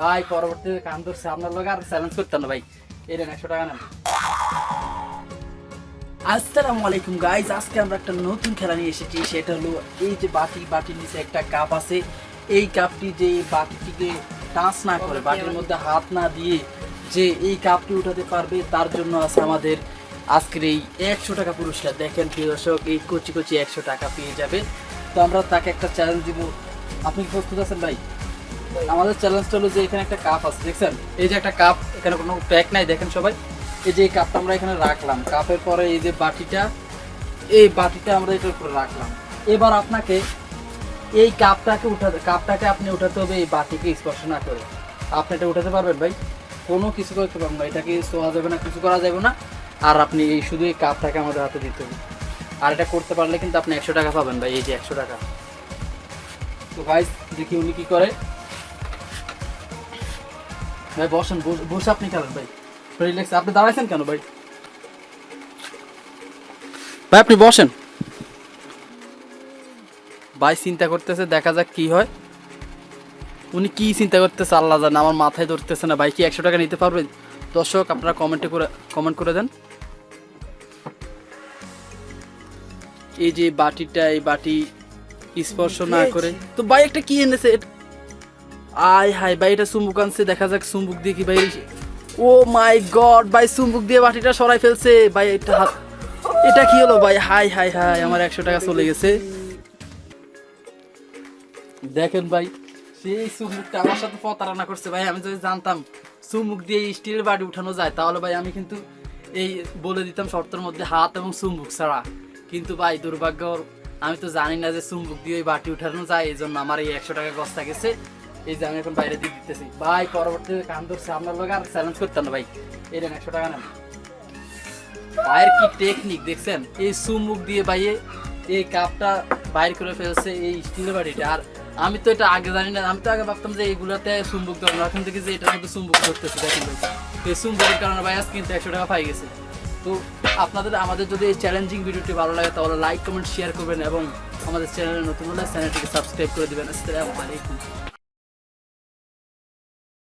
ভাই, পরবর্তীতে কাম ধরছে। আপনার লোক আর চ্যালেঞ্জ করতেন ভাই। নেন একশো টাকা নেন। আসসালামু আলাইকুম গাইজ আজকে আমরা একটা নতুন খেলা নিয়ে এসেছি। সেটা হলো এই যে বাটি, বাটির নিচে একটা কাপ আছে। এই কাপটি যে বাটিটিকে টাচ না করে, বাটির মধ্যে হাত না দিয়ে যে এই কাপটি উঠাতে পারবে, তার জন্য আছে আমাদের আজকের এই একশো টাকা পুরস্কার। দেখেন প্রিয় দর্শক, এই কচি কচি একশো টাকা পেয়ে যাবে তো আমরা তাকে একটা চ্যালেঞ্জ দিব। আপনি প্রস্তুত আছেন ভাই? আমাদের চ্যালেঞ্জটা হলো যে এখানে একটা কাপ আছে, দেখছেন? এই যে একটা কাপ এখানে কোনো প্যাক নাই, দেখেন সবাই। এই যে এই কাপটা আমরা এখানে রাখলাম কাপের পরে এই যে বাটিটা, এই বাটিটা আমরা এটার উপরে রাখলাম। এবার আপনাকে এই কাপটাকে উঠাতে কাপটাকে আপনি উঠাতে হবে এই বাটিকে স্পর্শ না করে। আপনি এটা উঠাতে পারবেন ভাই? কোনো কিছু করতে পারবেন না, এটাকে ছোঁয়া যাবে না, কিছু করা যাবে না। আর আপনি এই শুধু এই কাপটাকে আমাদের হাতে দিতে হবে। আর এটা করতে পারলে কিন্তু আপনি একশো টাকা পাবেন ভাই, এই যে একশো টাকা। তো ভাই দেখি উনি কি করে। ভাই বসেন বসে আপনি খেলেন ভাই। রিল্যাক্স আপনি দাঁড়াইছেন কেন ভাই? ভাই আপনি বসেন। ভাই চিন্তা করতেছে দেখা যাক কি হয়। উনি কি চিন্তা করতেছে আল্লাহ জানে আমার মাথায় ধরতেছে না। ভাই কি একশো টাকা নিতে পারবেন দর্শক আপনারা কমেন্টে করে কমেন্ট করে দেন। এই যে বাটিটা এই বাটি স্পর্শ না করে। তো ভাই একটা কি এনেছে? আয় হাই ভাই, এটা চুম্বুক আনছে, দেখা যাক চুম্বুক দিয়ে কি ভাই ও মাই গড, ভাই, চুম্বুক দিয়ে বাটিটা সরাই ফেলছে। ভাই, এটা হাত এটা কি হলো ভাই? হাই হাই হাই, আমার একশো টাকা চলে গেছে। দেখেন ভাই, সেই চুম্বুকটা আমার সাথে প্রতারণা করছে ভাই, আমি যদি জানতাম চুম্বুক দিয়ে স্টিলের বাড়ি উঠানো যায়, তাহলে ভাই আমি কিন্তু এই বলে দিতাম শর্তের মধ্যে হাত এবং চুম্বুক ছাড়া। কিন্তু ভাই, দুর্ভাগ্য, আমি তো জানি না যে চুম্বুক দিয়ে ওই বাটি উঠানো যায় এই জন্য আমার এই একশো টাকা গস্তা গেছে। এই যে আমি এখন বাইরে দিয়ে দিতেছি। ভাই কান ধরছে, আপনার লোক আর চ্যালেঞ্জ করতেন না ভাই। এই একশো টাকা নেন। ভাইয়ের কি টেকনিক দেখছেন? এই চুম্বুক দিয়ে ভাইয়ে এই কাপটা বাইর করে ফেলছে এই স্টিলের বাড়িটা। আর আমি তো এটা আগে জানি না, আমি তো আগে ভাবতাম যে এইগুলোতে চুম্বুক ধরবো। এখন থেকে যে এটার মধ্যে চুম্বুক ধরতেছে, দেখেন ভাই। এই চুম্বুকের কারণে ভাই আজ কিন্তু একশো টাকা পাই গেছে। তো আপনাদের, আমাদের যদি এই চ্যালেঞ্জিং ভিডিওটি ভালো লাগে, তাহলে লাইক কমেন্ট শেয়ার করবেন এবং আমাদের চ্যানেলে নতুন হলে চ্যানেলটিকে সাবস্ক্রাইব করে দেবেন। আসসালামু আলাইকুম।